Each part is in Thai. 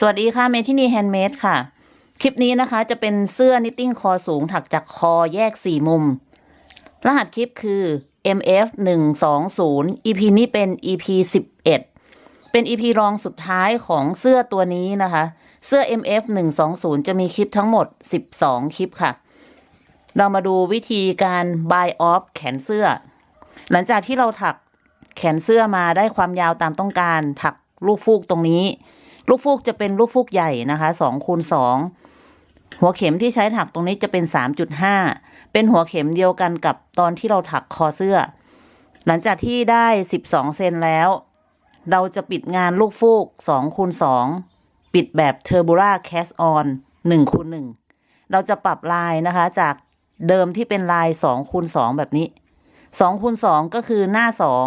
สวัสดีค่ะเมทินีแฮนด์เมดค่ะ คลิปนี้นะคะจะเป็นเสื้อนิตติ้งคอสูงถักจากคอแยกสี่มุม รหัสคลิปคือ MF 1 2 0 EP นี้เป็น EP 11 เป็น EP รองสุดท้ายของเสื้อตัวนี้นะคะ เสื้อ MF 1 2 0 จะมีคลิปทั้งหมด 12 คลิปค่ะ เรามาดูวิธีการ buy off แขนเสื้อ หลังจากที่เราถักแขนเสื้อมาได้ความยาวตามต้องการ ถักลูกฟูกตรงนี้ ลูกฟูกจะเป็นลูกฟูกใหญ่นะคะสองคูณสองหัวเข็มที่ใช้ถักตรงนี้จะเป็นสามจุดห้าเป็นหัวเข็มเดียวกันกับตอนที่เราถักคอเสื้อ หลังจากที่ได้สิบสองเซนแล้ว เราจะปิดงานลูกฟูกสองคูณสองปิดแบบเทอร์บูราแคสออนหนึ่งคูณหนึ่งเราจะปรับลายนะคะจากเดิมที่เป็นลายสองคูณสองแบบนี้สองคูณสองก็คือหน้าสอง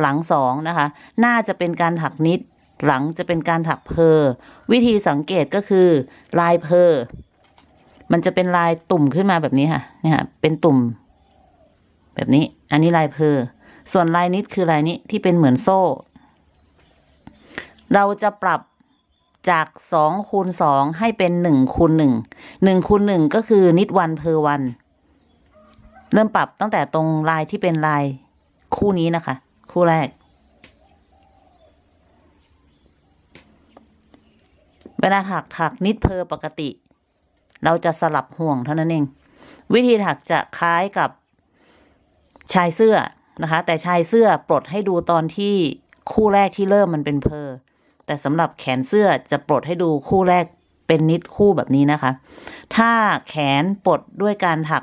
หลังสองนะคะ หน้าจะเป็นการถักนิด หลังจะเป็นการถักเพอ วิธีสังเกตก็คือลายเพอ มันจะเป็นลายตุ่มขึ้นมาแบบนี้ค่ะเนี่ยค่ะเป็นตุ่ม แบบนี้ อันนี้ลายเพอ ส่วนลายนิดคือลายนี้ที่เป็นเหมือนโซ่ เราจะปรับจากสองคูณสองให้เป็นหนึ่งคูณหนึ่งหนึ่งคูณหนึ่งก็คือนิดวันเพอวัน เริ่มปรับตั้งแต่ตรงลายที่เป็นลายคู่นี้นะคะ คู่แรก เวลาถักถักนิดเพอปกติ เราจะสลับห่วงเท่านั้นเอง วิธีถักจะคล้ายกับชายเสื้อนะคะ แต่ชายเสื้อปลดให้ดูตอนที่คู่แรกที่เริ่มมันเป็นเพอแต่สำหรับแขนเสื้อจะปลดให้ดูคู่แรกเป็นนิดคู่แบบนี้นะคะ ถ้าแขนปลดด้วยการถัก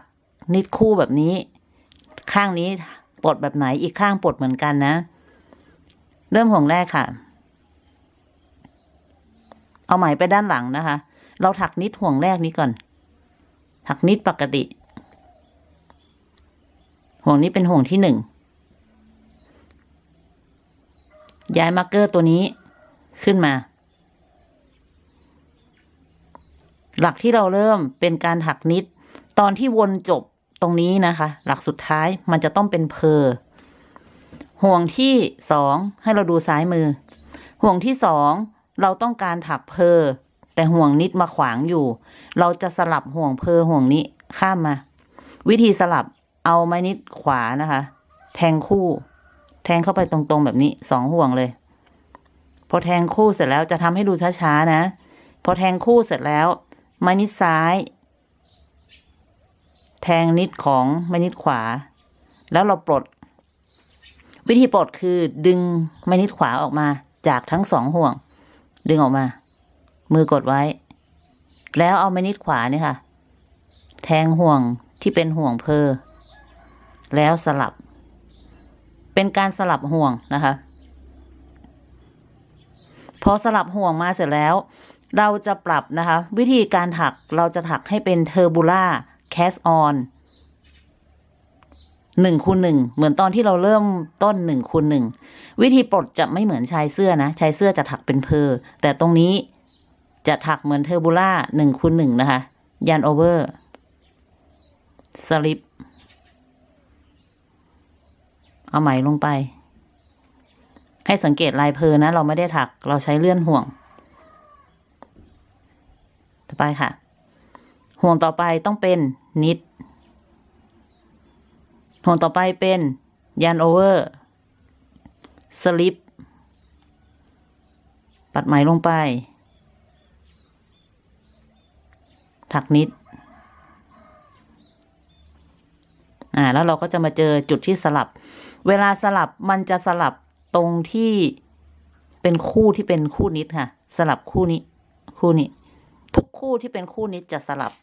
นิดคู่แบบนี้ ข้างนี้ปลดแบบไหนอีกข้างปลดเหมือนกันนะ เริ่มห่วงแรกค่ะ เอาไหมไปด้านหลังนะคะ เราถักนิดห่วงแรกนี้ก่อน ถักนิดปกติ ห่วงนี้เป็นห่วงที่หนึ่ง ย้ายมาร์กเกอร์ตัวนี้ขึ้นมา หลักที่เราเริ่มเป็นการถักนิด ตอนที่วนจบตรงนี้นะคะ หลักสุดท้ายมันจะต้องเป็นเพอห่วงที่สองให้เราดูซ้ายมือ ห่วงที่สอง เราต้องการถักเพอ แต่ห่วงนิดมาขวางอยู่ เราจะสลับห่วงเพอห่วงนี้ข้ามมา วิธีสลับเอาไม้นิดขวานะคะ แทงคู่ แทงเข้าไปตรงๆแบบนี้สองห่วงเลย พอแทงคู่เสร็จแล้วจะทำให้ดูช้าๆนะ พอแทงคู่เสร็จแล้ว ไม้นิดซ้าย แทงนิดของไม้นิดขวา แล้วเราปลด วิธีปลดคือดึงไม้นิดขวาออกมาจากทั้งสองห่วง ดึงออกมา มือกดไว้ แล้วเอาไม้นิดขวาเนี่ยค่ะ แทงห่วงที่เป็นห่วงเพอ แล้วสลับ เป็นการสลับห่วงนะคะ พอสลับห่วงมาเสร็จแล้ว เราจะปรับนะคะ วิธีการถักเราจะถักให้เป็นเทอร์บูล่าแคสออน หนึ่งคูณหนึ่งเหมือนตอนที่เราเริ่มต้นหนึ่งคูณหนึ่งวิธีปลดจะไม่เหมือนชายเสื้อนะชายเสื้อจะถักเป็นเพอแต่ตรงนี้จะถักเหมือนเทอร์บูล่าหนึ่งคูณหนึ่งนะคะ ยันโอเวอร์สลิป เอาไหมลงไป ให้สังเกตลายเพอนะ เราไม่ได้ถักเราใช้เลื่อนห่วง ต่อไปค่ะ ห่วงต่อไปต้องเป็นนิด ห่วงต่อไปเป็นยันโอเวอร์สลิปปัดไหมลงไป ถักนิด อ่า แล้วเราก็จะมาเจอจุดที่สลับ เวลาสลับมันจะสลับตรงที่เป็นคู่ที่เป็นคู่นิดค่ะ สลับคู่นี้ คู่นี้ ทุกคู่ที่เป็นคู่นิดจะสลับ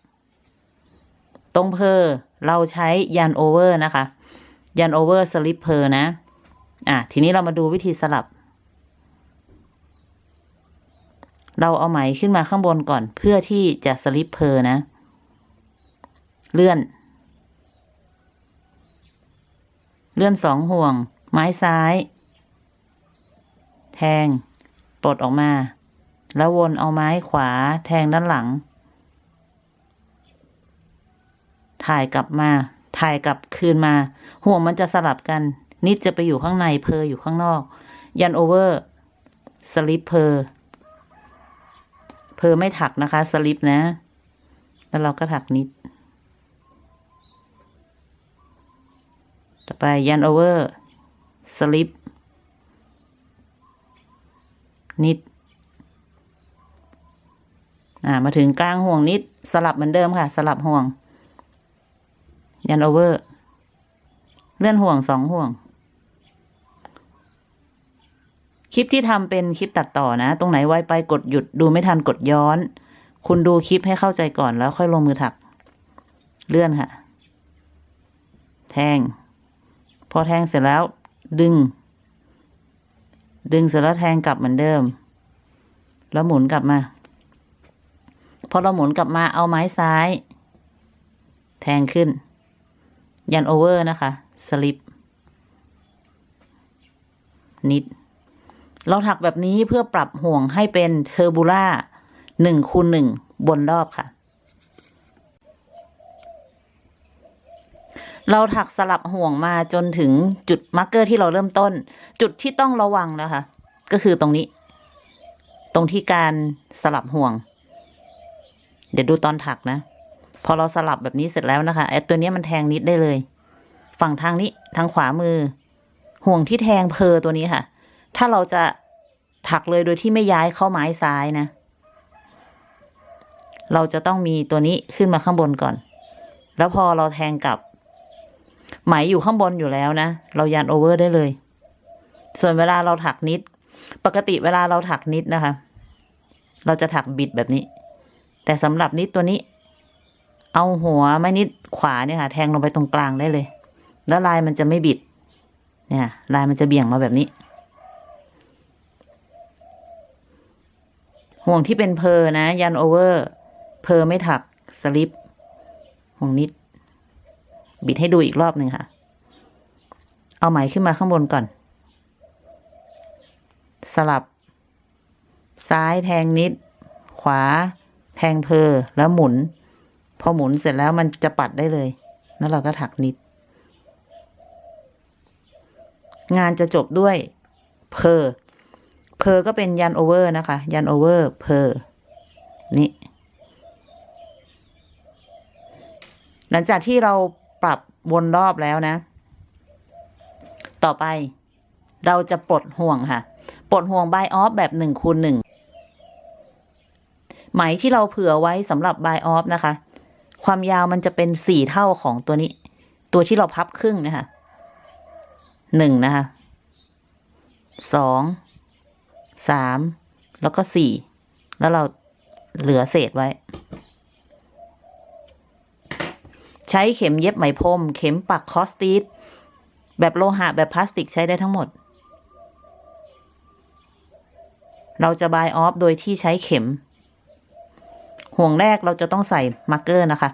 ตรงเพอเราใช้ยันโอเวอร์นะคะ ยันโอเวอร์สลิปเพอนะ อะ ทีนี้เรามาดูวิธีสลับ เราเอาไหมขึ้นมาข้างบนก่อน เพื่อที่จะสลิปเพอนะ เลื่อน เลื่อนสองห่วง ไม้ซ้าย แทง ปลดออกมา แล้ววนเอาไม้ขวา แทงด้านหลัง ถ่ายกลับมา ถ่ายกลับคืนมา ห่วงมันจะสลับกัน นิดจะไปอยู่ข้างในเพออยู่ข้างนอก ยันโอเวอร์สลิปเพอเพอไม่ถักนะคะสลิปนะ แล้วเราก็ถักนิด ต่อไปยันโอเวอร์สลิปนิด อ่า มาถึงกลางห่วงนิด สลับเหมือนเดิมค่ะ สลับห่วง ยันโอเวอร์ เลื่อนห่วงสองห่วง คลิปที่ทำเป็นคลิปตัดต่อนะ ตรงไหนไวไปกดหยุดดูไม่ทันกดย้อน คุณดูคลิปให้เข้าใจก่อนแล้วค่อยลงมือถัก เลื่อนค่ะ แทง พอแทงเสร็จแล้ว ดึง ดึงเสร็จแล้วแทงกลับเหมือนเดิม แล้วหมุนกลับมา พอเราหมุนกลับมาเอาไม้ซ้าย แทงขึ้น ยันโอเวอร์นะคะสลิปนิด เราถักแบบนี้เพื่อปรับห่วงให้เป็นเทอร์บูล่าหนึ่งคูณหนึ่งบนรอบค่ะ เราถักสลับห่วงมาจนถึงจุดมาร์กเกอร์ที่เราเริ่มต้น จุดที่ต้องระวังนะคะ ก็คือตรงนี้ ตรงที่การสลับห่วง เดี๋ยวดูตอนถักนะ พอเราสลับแบบนี้เสร็จแล้วนะคะไอ้ตัวนี้มันแทงนิดได้เลย ฝั่งทางนี้ทางขวามือ ห่วงที่แทงเพอตัวนี้ค่ะ ถ้าเราจะถักเลยโดยที่ไม่ย้ายเข้าไม้ซ้ายนะ เราจะต้องมีตัวนี้ขึ้นมาข้างบนก่อน แล้วพอเราแทงกลับ ไหมอยู่ข้างบนอยู่แล้วนะ เรายันโอเวอร์ได้เลย ส่วนเวลาเราถักนิด ปกติเวลาเราถักนิดนะคะ เราจะถักบิดแบบนี้ แต่สำหรับนิดตัวนี้ เอาหัวไม้นิดขวาเนี่ยค่ะ แทงลงไปตรงกลางได้เลย แล้วลายมันจะไม่บิด เนี่ย ลายมันจะเบี่ยงมาแบบนี้ ห่วงที่เป็นเพอร์นะ ยันโอเวอร์ เพอร์ไม่ถักสลิปห่วงนิด บิดให้ดูอีกรอบหนึ่งค่ะ เอาไหมขึ้นมาข้างบนก่อน สลับ ซ้ายแทงนิด ขวา แทงเพอแล้วหมุน พอหมุนเสร็จแล้วมันจะปัดได้เลย แล้วเราก็ถักนิด งานจะจบด้วยเพอเพอก็เป็นยันโอเวอร์นะคะ ยันโอเวอร์เพอนี่ หลังจากที่เราปรับวนรอบแล้วนะ ต่อไปเราจะปลดห่วงค่ะ ปลดห่วงบายออฟแบบหนึ่งคูณหนึ่งไหมที่เราเผื่อไว้สำหรับบายออฟนะคะ ความยาวมันจะเป็นสี่เท่าของตัวนี้ ตัวที่เราพับครึ่งนะคะหนึ่งนะคะสองสามแล้วก็สี่แล้วเราเหลือเศษไว้ ใช้เข็มเย็บไหมพรมเข็มปักคอสตีสแบบโลหะแบบพลาสติกใช้ได้ทั้งหมด เราจะบายออฟโดยที่ใช้เข็ม ห่วงแรกเราจะต้องใส่มาร์กเกอร์นะคะ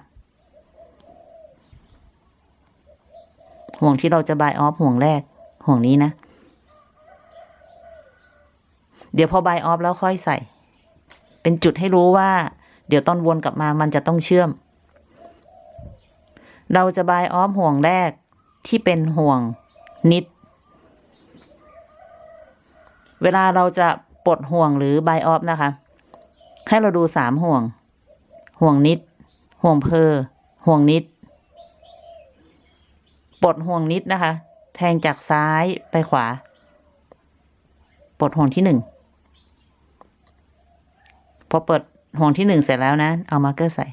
ห่วงที่เราจะบายออฟห่วงแรก ห่วงนี้นะ เดี๋ยวพอบายออฟแล้วค่อยใส่ เป็นจุดให้รู้ว่า เดี๋ยวตอนวนกลับมามันจะต้องเชื่อม เราจะบายออฟห่วงแรกที่เป็นห่วงนิด เวลาเราจะปลดห่วงหรือบายออฟนะคะ ให้เราดูสามห่วง ห่วงนิด ห่วงเพอ ห่วงนิด ปลดห่วงนิดนะคะ แทงจากซ้ายไปขวา ปลดห่วงที่หนึ่ง พอเปิดห่วงที่หนึ่งเสร็จแล้วนะ เอามาร์เกอร์ใส่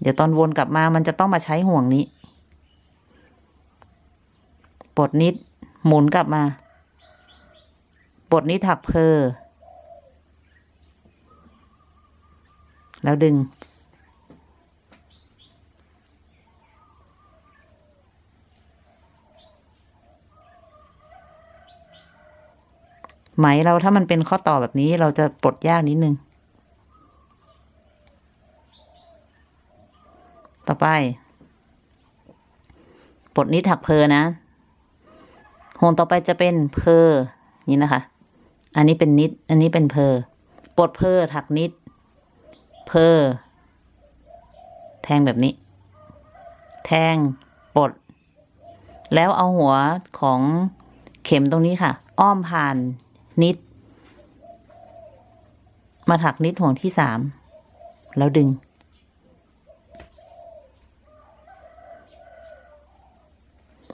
เดี๋ยวตอนวนกลับมามันจะต้องมาใช้ห่วงนี้ ปลดนิด หมุนกลับมา ปลดนิดถักเพอ แล้วดึง ไหมเราถ้ามันเป็นข้อต่อแบบนี้เราจะปลดยากนิดนึง ต่อไป ปลดนิดถักเพอนะห่วงต่อไปจะเป็นเพอนี่นะคะ อันนี้เป็นนิด อันนี้เป็นเพอปลดเพอถักนิด เพอแทงแบบนี้ แทงปลด แล้วเอาหัวของเข็มตรงนี้ค่ะ อ้อมผ่านนิด มาถักนิดห่วงที่สามแล้วดึง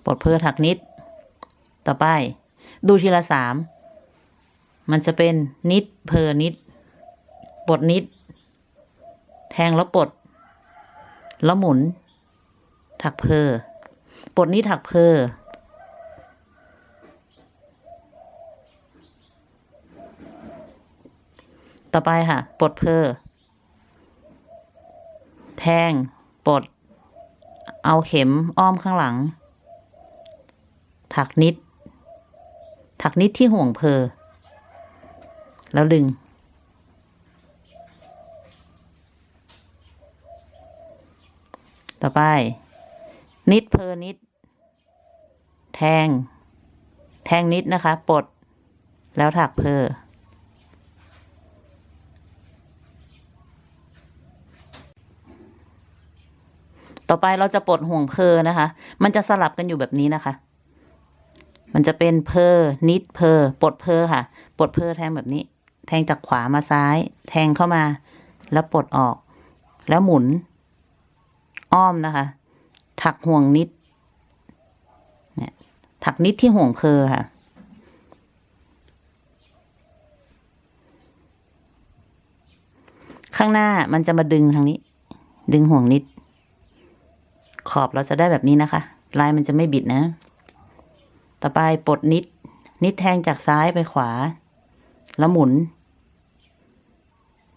ปลดเพอถักนิด ต่อไป ดูทีละสามมันจะเป็นนิดเพอนิดปลดนิด แทงแล้วปลด แล้วหมุน ถักเพอปลดนิดถักเพอต่อไปค่ะ ปลดเพอแทง ปลด เอาเข็มอ้อมข้างหลัง ถักนิด ถักนิดที่ห่วงเพอแล้วดึง ต่อไป นิดเพอนิด แทง แทงนิดนะคะ ปลด แล้วถักเพอต่อไปเราจะปลดห่วงเพอนะคะ มันจะสลับกันอยู่แบบนี้นะคะ มันจะเป็นเพอนิดเพอปลดเพอค่ะ ปลดเพอแทงแบบนี้ แทงจากขวามาซ้าย แทงเข้ามา แล้วปลดออก แล้วหมุน อ้อมนะคะ ถักห่วงนิดเนี่ยถักนิดที่ห่วงเพอค่ะ ข้างหน้ามันจะมาดึงทางนี้ ดึงห่วงนิด ขอบเราจะได้แบบนี้นะคะ ลายมันจะไม่บิดนะ ต่อไปปลดนิด นิดแทงจากซ้ายไปขวา แล้วหมุน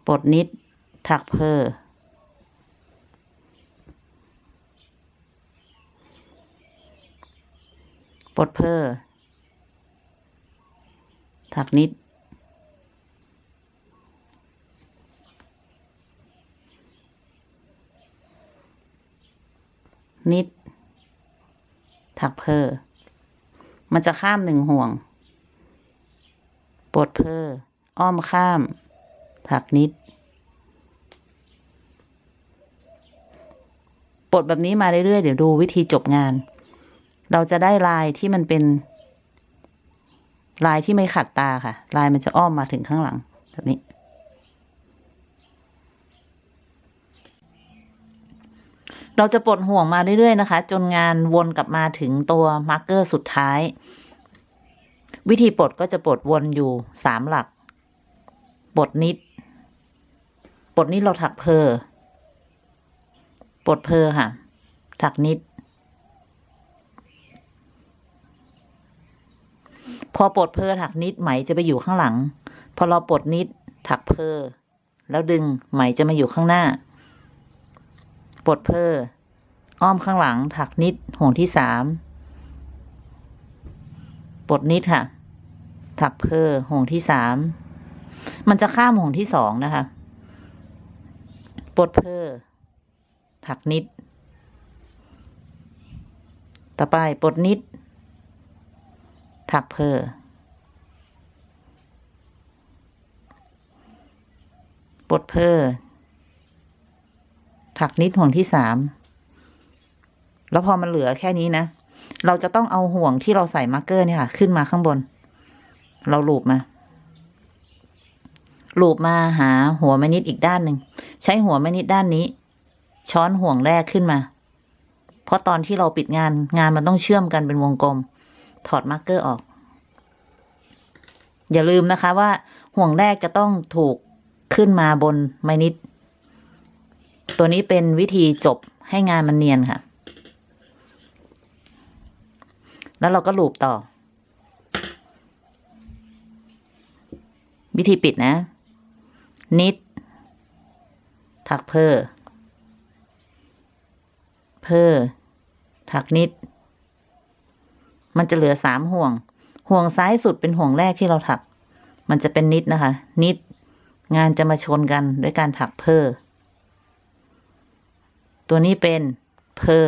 ปลดนิด ถักเพอ ปลดเพอถักนิด นิด ถักเพอมันจะข้ามหนึ่งห่วงปลดเพออ้อมข้าม ถักนิด ปลดแบบนี้มาเรื่อยๆ เดี๋ยวดูวิธีจบงาน เราจะได้ลายที่มันเป็น ลายที่ไม่ขัดตาค่ะ ลายมันจะอ้อมมาถึงข้างหลังแบบนี้ เราจะปลดห่วงมาเรื่อยๆนะคะ จนงานวนกลับมาถึงตัวมาร์กเกอร์สุดท้าย วิธีปลดก็จะปลดวนอยู่สามหลักปลดนิดปลดนิดเราถักเพอปลดเพอค่ะ ถักนิด พอปลดเพอถักนิดไหมจะไปอยู่ข้างหลัง พอเราปลดนิดถักเพอแล้วดึงไหมจะมาอยู่ข้างหน้า ปลดเพออ้อมข้างหลัง ถักนิดห่วงที่สามปลดนิดค่ะ ถักเพอห่วงที่สามมันจะข้ามห่วงที่สองนะคะ ปลดเพอถักนิด ต่อไปปลดนิด ถักเพอปดเพอถักนิดห่วงที่สาม แล้วพอมันเหลือแค่นี้นะ เราจะต้องเอาห่วงที่เราใส่มาร์กเกอร์เนี่ยค่ะ ขึ้นมาข้างบน เราลูบมาลูบมาหาหัวแม่นิดอีกด้านหนึ่ง ใช้หัวแม่นิดด้านนี้ ช้อนห่วงแรกขึ้นมา เพราะตอนที่เราปิดงานงานมันต้องเชื่อมกันเป็นวงกลม ถอดมาร์กเกอร์ออก อย่าลืมนะคะว่าห่วงแรกจะต้องถูกขึ้นมาบนไม้นิด ตัวนี้เป็นวิธีจบให้งานมันเนียนค่ะ แล้วเราก็ลูบต่อ วิธีปิดนะ นิด ถักเพอเพอถักนิด มันจะเหลือสามห่วง ห่วงซ้ายสุดเป็นห่วงแรกที่เราถัก มันจะเป็นนิดนะคะ นิด งานจะมาชนกันด้วยการถักเพอตัวนี้เป็นเพอ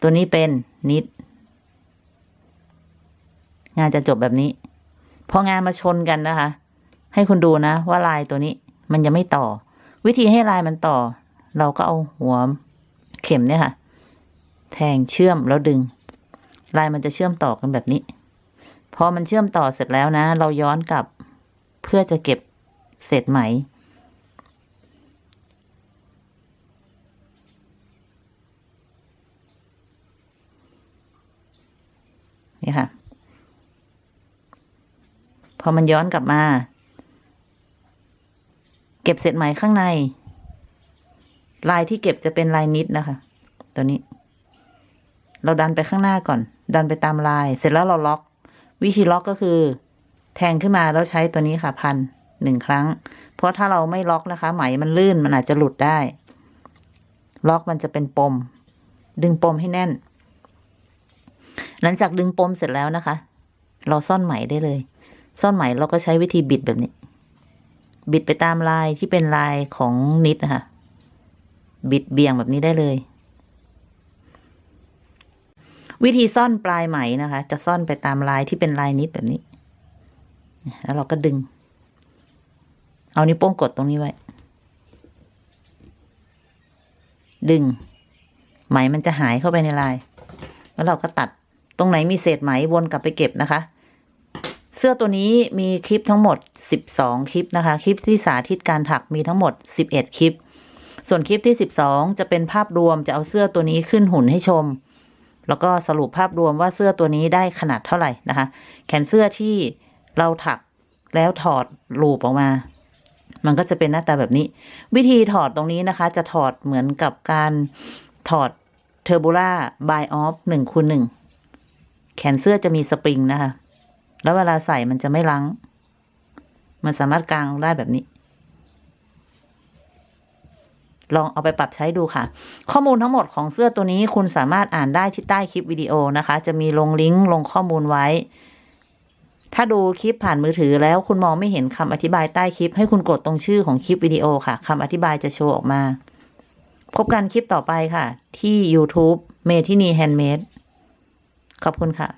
ตัวนี้เป็นนิด งานจะจบแบบนี้ พองานมาชนกันนะคะ ให้คุณดูนะ ว่าลายตัวนี้ มันยังไม่ต่อ วิธีให้ลายมันต่อ เราก็เอาหัวเข็มเนี่ยค่ะ แทงเชื่อมแล้วดึง ลายมันจะเชื่อมต่อกันแบบนี้ พอมันเชื่อมต่อเสร็จแล้วนะ เราย้อนกลับเพื่อจะเก็บเศษไหม นี่ค่ะ พอมันย้อนกลับมา เก็บเศษไหมข้างใน ลายที่เก็บจะเป็นลายนิดนะคะ ตัวนี้ เราดันไปข้างหน้าก่อน ดันไปตามลาย เสร็จแล้วเราล็อก วิธีล็อกก็คือ แทงขึ้นมาแล้วใช้ตัวนี้ค่ะพันหนึ่งครั้ง เพราะถ้าเราไม่ล็อกนะคะ ไหมมันลื่นมันอาจจะหลุดได้ ล็อกมันจะเป็นปม ดึงปมให้แน่น หลังจากดึงปมเสร็จแล้วนะคะ เราซ่อนไหมได้เลย ซ่อนไหมเราก็ใช้วิธีบิดแบบนี้ บิดไปตามลายที่เป็นลายของนิดนะคะบิดเบี่ยงแบบนี้ได้เลย วิธีซ่อนปลายไหมนะคะ จะซ่อนไปตามลายที่เป็นลายนิดแบบนี้ แล้วเราก็ดึง เอานิ้วโป้งกดตรงนี้ไว้ ดึง ไหมมันจะหายเข้าไปในลาย แล้วเราก็ตัด ตรงไหนมีเศษไหมวนกลับไปเก็บนะคะ เสื้อตัวนี้มีคลิปทั้งหมด 12 คลิปนะคะ คลิปที่สาธิตการถักมีทั้งหมด 11 คลิป ส่วนคลิปที่ 12 จะเป็นภาพรวมจะเอาเสื้อตัวนี้ขึ้นหุ่นให้ชม แล้วก็สรุปภาพรวมว่าเสื้อตัวนี้ได้ขนาดเท่าไหร่นะคะ แขนเสื้อที่เราถักแล้วถอดลูปออกมา มันก็จะเป็นหน้าตาแบบนี้ วิธีถอดตรงนี้นะคะ จะถอดเหมือนกับการถอดเทอร์โบล่าบายออฟหนึ่งคูณหนึ่งแขนเสื้อจะมีสปริงนะคะ แล้วเวลาใส่มันจะไม่ลัง มันสามารถกางได้แบบนี้ ลองเอาไปปรับใช้ดูค่ะ ข้อมูลทั้งหมดของเสื้อตัวนี้คุณสามารถอ่านได้ที่ใต้คลิปวิดีโอนะคะ จะมีลงลิงก์ลงข้อมูลไว้ ถ้าดูคลิปผ่านมือถือแล้วคุณมองไม่เห็นคำอธิบายใต้คลิป ให้คุณกดตรงชื่อของคลิปวิดีโอค่ะคำอธิบายจะโชว์ออกมา พบกันคลิปต่อไปค่ะ ที่ YouTube เมทินีแฮนด์เมดขอบคุณค่ะ